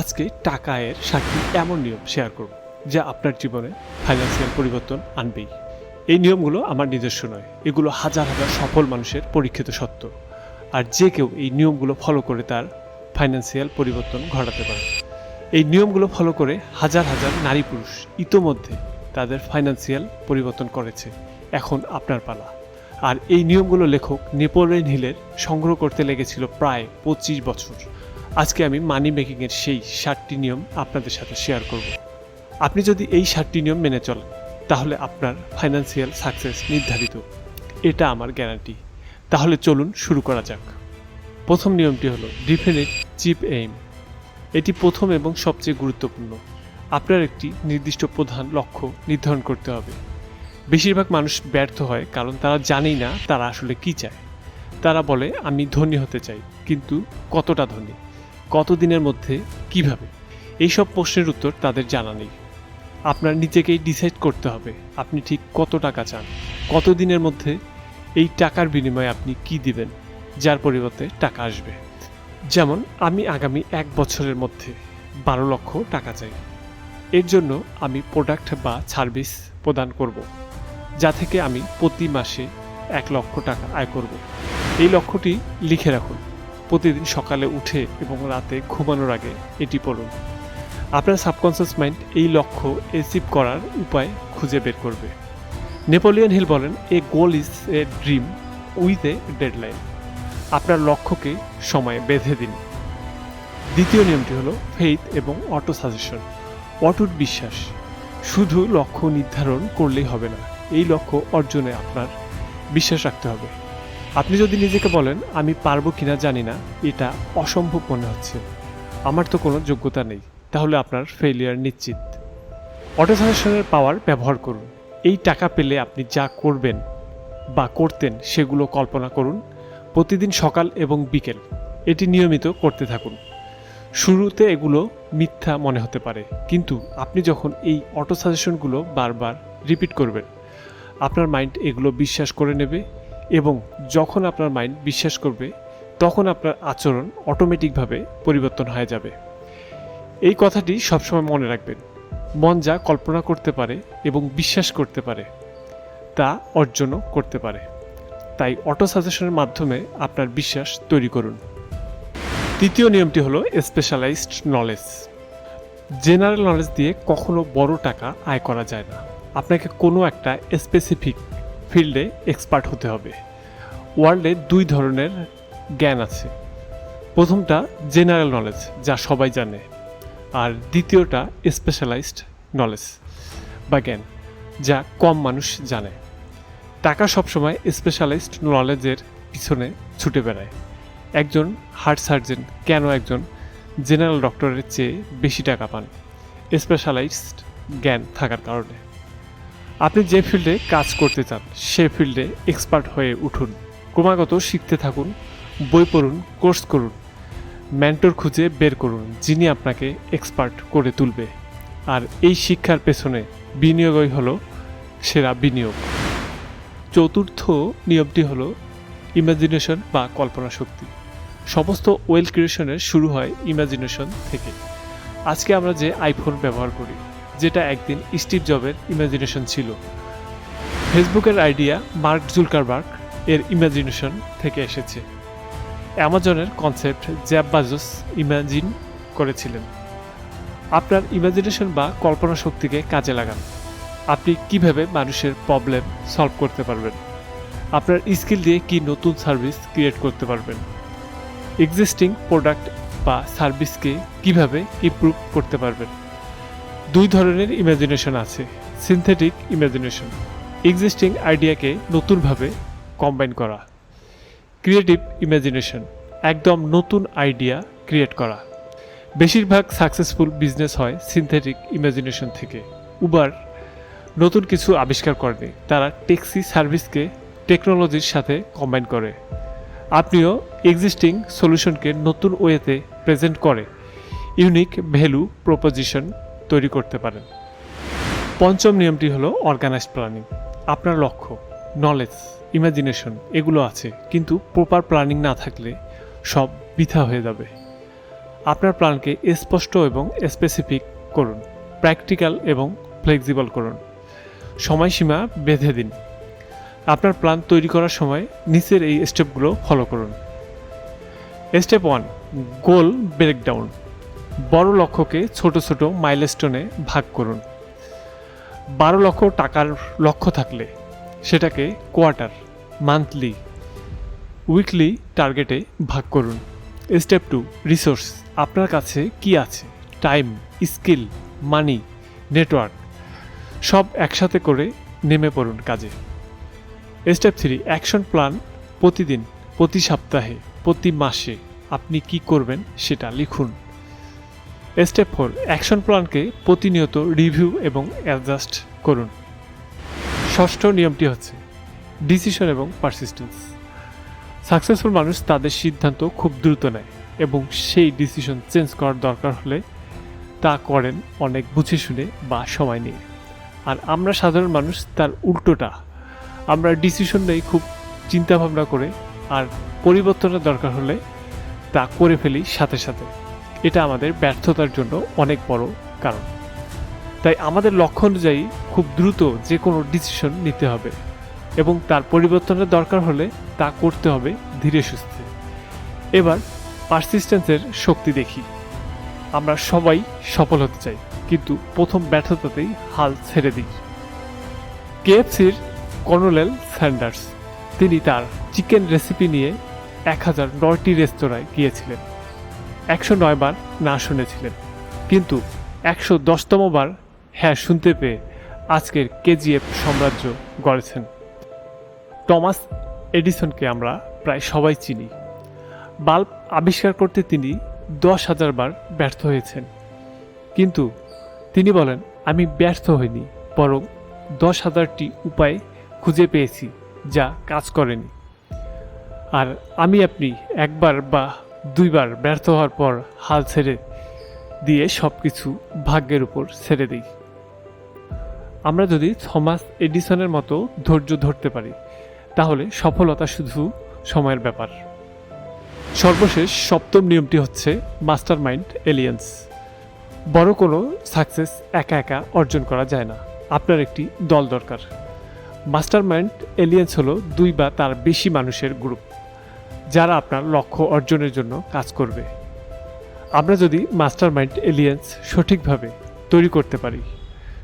আজকে টাকা এর সাতটি এমন নিয়ম শেয়ার করব, যা আপনার জীবনে ফাইন্যান্সিয়াল পরিবর্তন আনবেই। এই নিয়মগুলো আমার নিজস্ব নয়, এগুলো হাজার হাজার সফল মানুষের পরীক্ষিত সত্য। আর যে কেউ এই নিয়মগুলো ফলো করে তার ফাইন্যান্সিয়াল পরিবর্তন ঘটাতে পারে। এই নিয়মগুলো ফলো করে হাজার হাজার নারী পুরুষ ইতোমধ্যে তাদের ফাইন্যান্সিয়াল পরিবর্তন করেছে, এখন আপনার পালা। আর এই নিয়মগুলো লেখক নেপোলিয়ন হিলের সংগ্রহ করতে লেগেছিল প্রায় পঁচিশ বছর। আজকে আমি মানি মেকিংয়ের সেই ষাটটি নিয়ম আপনাদের সাথে শেয়ার করব। আপনি যদি এই ষাটটি নিয়ম মেনে চলেন, তাহলে আপনার ফাইন্যান্সিয়াল সাকসেস নির্ধারিত। এটা আমার গ্যারান্টি তাহলে চলুন শুরু করা যাক। প্রথম নিয়মটি হলো ডিফিনিট চিপ এইম এটি প্রথম এবং সবচেয়ে গুরুত্বপূর্ণ। আপনার একটি নির্দিষ্ট প্রধান লক্ষ্য নির্ধারণ করতে হবে। বেশিরভাগ মানুষ ব্যর্থ হয় কারণ তারা জানেই না তারা আসলে কি চায়। তারা বলে, আমি ধনী হতে চাই, কিন্তু কতটা ধনী? কত দিনের মধ্যে, কীভাবে? এইসব প্রশ্নের উত্তর তাদের জানা নেই। আপনার নিজেকেই ডিসাইড করতে হবে, আপনি ঠিক কত টাকা চান কত দিনের মধ্যে এই টাকার বিনিময়ে আপনি কি দিবেন, যার পরিবর্তে টাকা আসবে। যেমন, আমি আগামী এক বছরের মধ্যে বারো লক্ষ টাকা চাই। এর জন্য আমি প্রোডাক্ট বা সার্ভিস প্রদান করব, যা থেকে আমি প্রতি মাসে এক লক্ষ টাকা আয় করব। এই লক্ষ্যটি লিখে রাখুন। প্রতিদিন সকালে উঠে এবং রাতে ঘুমানোর আগে এটি পড়ুন। আপনার সাবকনসিয়াস মাইন্ড এই লক্ষ্য অ্যাচিভ করার উপায় খুঁজে বের করবে। নেপোলিয়ন হিল বলেন, a goal is a dream with a deadline. আপনার লক্ষ্যকে সময়ে বেঁধে দিন। দ্বিতীয় নিয়মটি হলো ফেইথ এবং অটো সাজেশন। অটুট বিশ্বাস। শুধু লক্ষ্য নির্ধারণ করলেই হবে না, এই লক্ষ্য অর্জনে আপনার বিশ্বাস রাখতে হবে। আপনি যদি নিজেকে বলেন, আমি পারব কিনা জানি না, এটা অসম্ভব মনে হচ্ছে। আমার তো কোনো যোগ্যতা নেই। তাহলে আপনার ফেলিয়ার নিশ্চিত। অটো সাজেশনের পাওয়ার ব্যবহার করুন। এই টাকা পেলে আপনি যা করবেন বা করতেন, সেগুলো কল্পনা করুন। প্রতিদিন সকাল এবং বিকেল এটি নিয়মিত করতে থাকুন। শুরুতে এগুলো মিথ্যা মনে হতে পারে, কিন্তু আপনি যখন এই অটো সাজেশনগুলো বারবার রিপিট করবেন, আপনার মাইন্ড এগুলো বিশ্বাস করে নেবে এবং যখন আপনার মাইন্ড বিশ্বাস করবে, তখন আপনার আচরণ অটোমেটিকভাবে পরিবর্তন হয়ে যাবে। এই কথাটি সবসময় মনে রাখবেন। মন যা কল্পনা করতে পারে এবং বিশ্বাস করতে পারে, তা অর্জনও করতে পারে। তাই অটো সাজেশনের মাধ্যমে আপনার বিশ্বাস তৈরি করুন। তৃতীয় নিয়মটি হলো স্পেশালাইজড নলেজ জেনারেল নলেজ দিয়ে কখনো বড় টাকা আয় করা যায় না। আপনাকে কোনো একটা স্পেসিফিক ফিল্ডে এক্সপার্ট হতে হবে। ওয়ার্ল্ডে দুই ধরনের জ্ঞান আছে। প্রথমটা জেনারেল নলেজ, যা সবাই জানে, আর দ্বিতীয়টা স্পেশালাইজড নলেজ বা জ্ঞান, যা কম মানুষ জানে। টাকা সবসময় স্পেশালাইজড নলেজের পিছনে ছুটে বেড়ায়। একজন হার্ট সার্জন কেন একজন জেনারেল ডক্টরের চেয়ে বেশি টাকা পান? স্পেশালাইজড জ্ঞান থাকার কারণে। আপনি যে ফিল্ডে কাজ করতে চান, সে ফিল্ডে এক্সপার্ট হয়ে উঠুন। ক্রমাগত শিখতে থাকুন, বই পড়ুন কোর্স করুন মেন্টর খুঁজে বের করুন, যিনি আপনাকে এক্সপার্ট করে তুলবে। আর এই শিক্ষার পেছনে বিনিয়োগই হলো সেরা বিনিয়োগ। চতুর্থ নিয়মটি হলো ইমাজিনেশন বা কল্পনা শক্তি। সমস্ত ওয়েল ক্রিয়েশনের শুরু হয় ইমাজিনেশন থেকে। আজকে আমরা যে আইফোন ব্যবহার করি যেটা একদিন স্টিভ জবের ইমাজিনেশন ছিল। ফেসবুকের আইডিয়া মার্ক জুলকারবার্গ এর ইমাজিনেশন থেকে এসেছে। অ্যামাজনের কনসেপ্ট জ্যাব বাজোস ইমাজিন করেছিলেন। আপনার ইমাজিনেশন বা কল্পনা শক্তিকে কাজে লাগান। আপনি কীভাবে মানুষের প্রবলেম সলভ করতে পারবেন? আপনার স্কিল দিয়ে কি নতুন সার্ভিস ক্রিয়েট করতে পারবেন? এক্সিস্টিং প্রোডাক্ট বা সার্ভিসকে কীভাবে ইমপ্রুভ করতে পারবেন? দুই ধরনের ইমাজিনেশন আছে সিনথেটিক ইমাজিনেশন এক্সিস্টিং আইডিয়াকে নতুনভাবে কম্বাইন করা ক্রিয়েটিভ ইমাজিনেশন একদম নতুন আইডিয়া ক্রিয়েট করা। বেশিরভাগ সাকসেসফুল বিজনেস হয় সিনথেটিক ইমাজিনেশন থেকে। উবার নতুন কিছু আবিষ্কার করেনি, তারা ট্যাক্সি সার্ভিসকে টেকনোলজির সাথে কম্বাইন করে। আপনিও এক্সিস্টিং সলিউশনকে নতুন ওয়েতে প্রেজেন্ট করে। ইউনিক ভ্যালু প্রপোজিশন তৈরি করতে পারেন। পঞ্চম নিয়মটি হলো অর্গানাইজড প্ল্যানিং আপনার লক্ষ্য নলেজ ইমাজিনেশন এগুলো আছে, কিন্তু প্রপার প্ল্যানিং না থাকলে সব বৃথা হয়ে যাবে। আপনার প্ল্যানকে স্পষ্ট এবং স্পেসিফিক করুন প্র্যাকটিক্যাল এবং ফ্লেক্সিবল করুন। সময়সীমা বেঁধে দিন। আপনার প্ল্যান তৈরি করার সময় নিচের এই স্টেপগুলো ফলো করুন। স্টেপ ওয়ান গোল ব্রেকডাউন বড় লক্ষ্যকে ছোট ছোট মাইলস্টোনে ভাগ করুন। বারো লক্ষ টাকার লক্ষ্য থাকলে সেটাকে কোয়ার্টার, মান্থলি, উইকলি টার্গেটে ভাগ করুন। Step two, resource. আপনার কাছে কি আছে? টাইম, স্কিল, মানি, নেটওয়ার্ক, সব একসাথে করে নেমে পড়ুন কাজে। স্টেপ থ্রি, অ্যাকশন প্ল্যান প্রতিদিন, প্রতি সপ্তাহে, প্রতি মাসে আপনি কি করবেন সেটা লিখুন। স্টেপ ফোর অ্যাকশন প্ল্যানকে প্রতিনিয়ত রিভিউ এবং অ্যাডজাস্ট করুন। ষষ্ঠ নিয়মটি হচ্ছে ডিসিশন এবং পারসিস্টেন্স সাকসেসফুল মানুষ তাদের সিদ্ধান্ত খুব দ্রুত নেয় এবং সেই ডিসিশন চেঞ্জ করার দরকার হলে তা করেন অনেক বুঝে শুনে বা সময় নিয়ে। আর আমরা সাধারণ মানুষ, তার উল্টোটা। আমরা ডিসিশন নেই খুব চিন্তা ভাবনা করে, আর পরিবর্তনের দরকার হলে তা করে ফেলি সাথে সাথে। এটা আমাদের ব্যর্থতার জন্য অনেক বড় কারণ। তাই আমাদের লক্ষ্য অনুযায়ী খুব দ্রুত যে কোনো ডিসিশন নিতে হবে এবং তার পরিবর্তনের দরকার হলে তা করতে হবে ধীরে সুস্থে। এবার পারসিস্টেন্সের শক্তি দেখি। আমরা সবাই সফল হতে চাই, কিন্তু প্রথম ব্যর্থতাতেই হাল ছেড়ে দিই। কেএফসির কর্নেল স্যান্ডার্স, তিনি তার চিকেন রেসিপি নিয়ে এক হাজার নয়টি রেস্তোরাঁয় গিয়েছিলেন। একশো নয় বার না শুনেছিলেন। কিন্তু একশো দশতম বার হ্যাঁ শুনতে পেয়ে আজকের কেজিএফ সাম্রাজ্য গড়েছেন। টমাস এডিসনকে আমরা প্রায় সবাই চিনি। বাল্ব আবিষ্কার করতে তিনি দশ হাজার বার ব্যর্থ হয়েছেন। কিন্তু তিনি বলেন, আমি ব্যর্থ হইনি, বরং দশ হাজারটি উপায় খুঁজে পেয়েছি যা কাজ করেনি। আর আমি আপনি একবার বা দুইবার ব্যর্থ হওয়ার পর হাল ছেড়ে দিয়ে সব কিছু ভাগ্যের উপর ছেড়ে দিই। আমরা যদি থমাস এডিসনের মতো ধৈর্য ধরতে পারি, তাহলে সফলতা শুধু সময়ের ব্যাপার। সর্বশেষ সপ্তম নিয়মটি হচ্ছে মাস্টার মাইন্ড এলিয়েন্স। বড় কোনো সাকসেস একা একা অর্জন করা যায় না। আপনার একটি দল দরকার। মাস্টার মাইন্ড এলিয়েন্স হলো দুই বা তার বেশি মানুষের গ্রুপ। যারা আপনার লক্ষ্য অর্জনের জন্য কাজ করবে। আমরা যদি মাস্টার মাইন্ড এলিয়েন্স সঠিকভাবে তৈরি করতে পারি,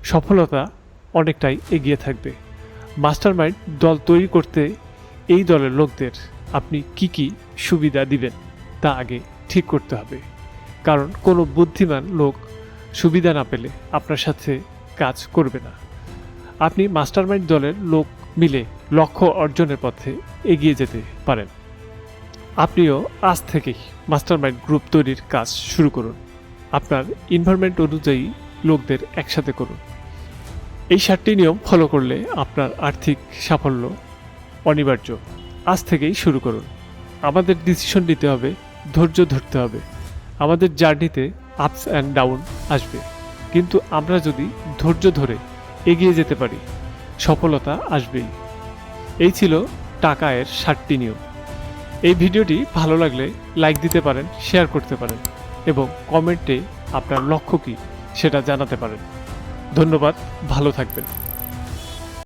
সফলতা অনেকটাই এগিয়ে থাকবে। মাস্টার মাইন্ড দল তৈরি করতে এই দলের লোকদের আপনি কি কি সুবিধা দিবেন তা আগে ঠিক করতে হবে। কারণ কোনো বুদ্ধিমান লোক সুবিধা না পেলে আপনার সাথে কাজ করবে না। আপনি মাস্টারমাইন্ড দলের লোক মিলে লক্ষ্য অর্জনের পথে এগিয়ে যেতে পারেন। আপনিও আজ থেকেই মাস্টারমাইন্ড গ্রুপ তৈরির কাজ শুরু করুন। আপনার ইনভারমেন্ট অনুযায়ী লোকদের একসাথে করুন। এই সাতটি নিয়ম ফলো করলে আপনার আর্থিক সাফল্য অনিবার্য। আজ থেকেই শুরু করুন। আমাদের ডিসিশন নিতে হবে, ধৈর্য ধরতে হবে। আমাদের জার্নিতে আপস অ্যান্ড ডাউন আসবে। কিন্তু আমরা যদি ধৈর্য ধরে এগিয়ে যেতে পারি, সফলতা আসবেই। এই ছিল টাকা এর ষাটটি নিয়ম। এই ভিডিওটি ভালো লাগলে লাইক দিতে পারেন, শেয়ার করতে পারেন এবং কমেন্টে আপনার লক্ষ্য কী সেটা জানাতে পারেন। ধন্যবাদ, ভালো থাকবেন।